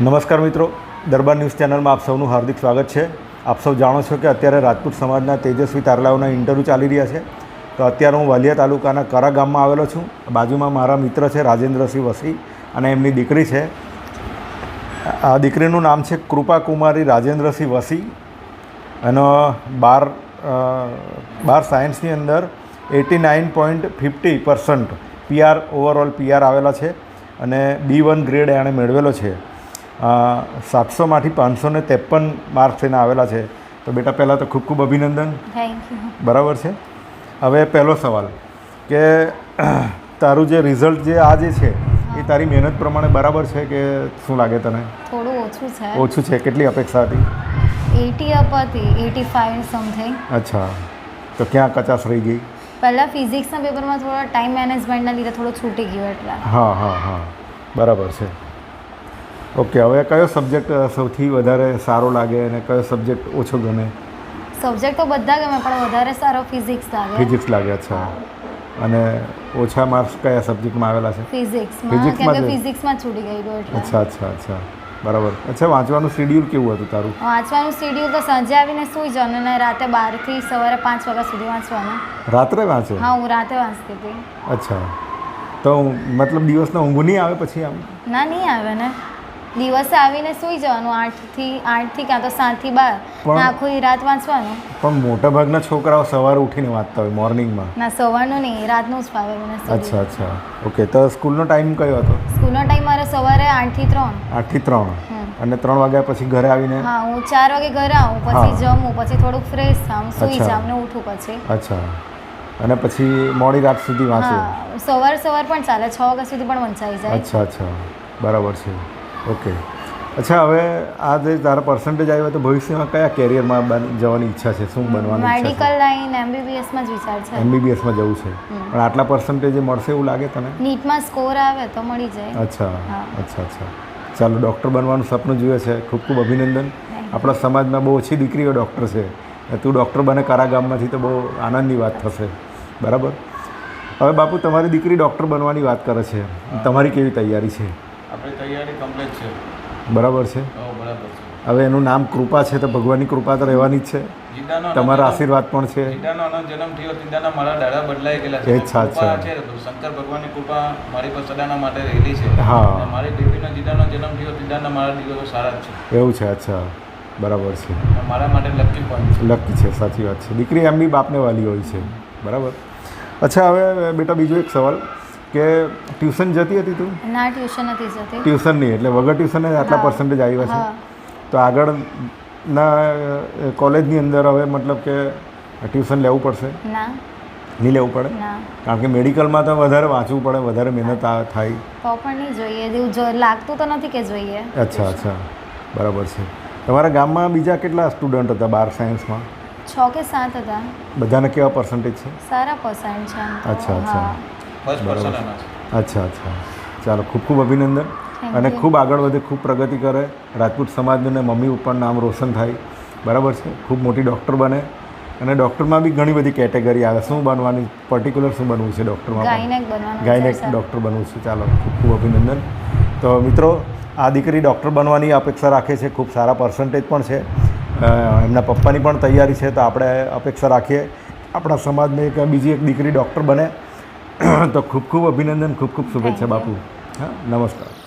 નમસ્કાર મિત્રો, દરબાર ન્યૂઝ ચેનલમાં આપ સૌનું હાર્દિક સ્વાગત છે. આપ સૌ જાણો છો કે અત્યારે રાજપૂત સમાજના તેજસ્વી તારલાઓના ઇન્ટરવ્યૂ ચાલી રહ્યા છે. તો અત્યારે હું વાલિયા તાલુકાના કરા ગામમાં આવેલો છું. બાજુમાં મારા મિત્ર છે રાજેન્દ્રસિંહ વસી અને એમની દીકરી છે. આ દીકરીનું નામ છે કૃપા કુમારી રાજેન્દ્રસિંહ વસી. એનો બાર બાર સાયન્સની અંદર eighty nine point fifty percent PR overall PR આવેલા છે અને બી વન ગ્રેડ એણે મેળવેલો છે. સાતસોમાંથી પાંચસો ને ત્રેપન માર્ક્સ એના આવેલા છે. તો બેટા પહેલાં તો ખૂબ ખૂબ અભિનંદન. બરાબર છે? હવે પહેલો સવાલ કે તારું જે રિઝલ્ટ જે આ જે છે એ તારી મહેનત પ્રમાણે બરાબર છે કે શું લાગે તને? થોડું ઓછું છે. ઓછું છે? કેટલી અપેક્ષા હતી? એટી અપ હતી એટી ફાઇવ સમથિંગ. અચ્છા. તો ક્યાં કચાશ રહી ગઈ? પહેલાં ફિઝિક્સના પેપરમાં થોડા ટાઈમ મેનેજમેન્ટના લીધે થોડું છૂટી ગયું એટલે. હા હા હા. બરાબર છે. ઓકે હવે કયો સબ્જેક્ટ સૌથી વધારે સારો લાગે અને કયો સબ્જેક્ટ ઓછો ગમે? સબ્જેક્ટ તો બધા ગમે પણ વધારે સારો ફિઝિક્સ લાગે. ફિઝિક્સ લાગે અચ્છા. અને ઓછા માર્ક્સ કયા સબ્જેક્ટમાં આવેલા છે? ફિઝિક્સમાં ફિઝિક્સમાં છૂટી ગઈ ગયો અચ્છા અચ્છા અચ્છા. બરાબર. અચ્છા વાંચવાનું શેડ્યુલ કેવું હતું તારું? વાંચવાનું શેડ્યુલ તો સાંજે આવીને સૂઈ જવાનું અને રાતે બારથી સવારે પાંચ વાગ્યા સુધી વાંચવાનું. રાત્રે વાંચે? હા હું રાતે વાંચતી હતી. અચ્છા. તો મતલબ દિવસના ઊંઘ નહીં આવે પછી આમ? ના નહીં આવે ને. દિવસે આવીને સૂઈ જવાનું આઠથી આઠથી ક્યાં તો સાતથી બાર પણ- આખી રાત વાંચવાનું. પણ મોટાભાગના છોકરાઓ સવારે ઉઠીને વાંચતા હોય મોર્નિંગમાં. ના સવારનું નહીં રાતનું જ ફાવે મને અચ્છા અચ્છા. ઓકે તો સ્કૂલનો ટાઈમ કયો હતો? સ્કૂલનો ટાઈમ મારે સવારે આઠથી ત્રણ. આઠથી ત્રણ. અને ત્રણ વાગ્યા પછી ઘરે આવીને? હા હું ચાર વાગે ઘરે આવું. પછી જમું પછી થોડુંક ફ્રેશ થાઉં સૂઈ. જાઉં ને ઉઠું પછી. અચ્છા. અને પછી મોડી રાત સુધી વાંચું? સવાર સવાર પણ ચાલે છ વાગ્યા સુધી પણ વંચાઈ જાય. અચ્છા અચ્છા. બરાબર છે. ઓકે. અચ્છા હવે આ જે તારા પર્સન્ટેજ આવ્યા તો ભવિષ્યમાં કયા કેરિયરમાં બન જવાની ઈચ્છા છે? શું બનવાની મેડિકલ લાઈન એમબીબીએસમાં જ વિચાર છે. છે એમબીબીએસમાં જવું છે. પણ આટલા પર્સન્ટેજ મળશે એવું લાગે તને? નીટમાં સ્કોર આવે તો મળી જાય. અચ્છા અચ્છા અચ્છા. ચાલો ડૉક્ટર બનવાનું સપનું જુએ છે. ખૂબ ખૂબ અભિનંદન. આપણા સમાજમાં બહુ ઓછી દીકરીઓ ડૉક્ટર છે. તું ડૉક્ટર બને કારા ગામમાંથી તો બહુ આનંદની વાત થશે. બરાબર? હવે બાપુ તમારી દીકરી ડૉક્ટર બનવાની વાત કરે છે. તમારી કેવી તૈયારી છે? આપણી તૈયારી કમ્પ્લીટ છે. બરાબર છે? હો બરાબર છે. હવે એનું નામ કૃપા છે તો ભગવાનની કૃપા તો રહેવાની જ છે. જીદાનો તમારા આશીર્વાદ પણ છે. આનો જન્મ થયો જીદાના મારા દાડા બદલાઈ ગયેલા છે. અચ્છા, કૃપા અચ્છા. છે શંકર ભગવાનની કૃપા મારી પર સદાના માટે રહેલી છે. હા. મારી દીકરીના જીદાનો જન્મ થયો જીદાના મારા દિવસો સારા જ છે. એવું છે અચ્છા. બરાબર છે. મારા માટે લકી પોઈન્ટ છે. લકી છે સાચી વાત છે. દીકરી એમ બી બાપને વાલી હોય છે. બરાબર. અચ્છા હવે બેટા બીજો એક સવાલ. કે ટ્યુશન જતી હતી તું? ના ટ્યુશન નથી જતી. ટ્યુશન નહીં એટલે વગર ટ્યુશને આટલા હા. પર્સન્ટેજ આવ્યા છે? તો આગળના કોલેજની અંદર હવે મતલબ કે ટ્યુશન લેવું પડશે? ના. નહીં લેવું પડે? કારણ કે મેડિકલમાં તો વધારે વાંચવું પડે વધારે મહેનત થાય. તો પણ નહીં જોઈએ. એવું જો લાગતું તો નથી કે જોઈએ. અચ્છા અચ્છા. બરાબર છે. તમારા ગામમાં બીજા કેટલા સ્ટુડન્ટ હતા બાર સાયન્સમાં છ કે સાત હતા. બધાને કેવા પર્સન્ટેજ છે? સારા પર્સન્ટ છે અચ્છા, અચ્છા. અચ્છા અચ્છા. ચાલો ખૂબ ખૂબ અભિનંદન. અને ખૂબ આગળ વધે ખૂબ પ્રગતિ કરે. રાજપૂત સમાજનું ને મમ્મી ઉપર નામ રોશન થાય. બરાબર છે? ખૂબ મોટી ડૉક્ટર બને. અને ડૉક્ટરમાં બી ઘણી બધી કેટેગરી આવે. શું બનવાની? પર્ટિક્યુલર શું બનવું છે ડૉક્ટરમાં પણ? ગાયનેક. ડૉક્ટર બનવું છે. ચાલો ખૂબ ખૂબ અભિનંદન. તો મિત્રો આ દીકરી ડૉક્ટર બનવાની અપેક્ષા રાખે છે. ખૂબ સારા પર્સન્ટેજ પણ છે. એમના પપ્પાની પણ તૈયારી છે. તો આપણે અપેક્ષા રાખીએ. આપણા સમાજને એક બીજી એક દીકરી ડૉક્ટર બને. તો ખૂબ ખૂબ અભિનંદન ખૂબ ખૂબ શુભેચ્છા બાપુ. હા નમસ્કાર.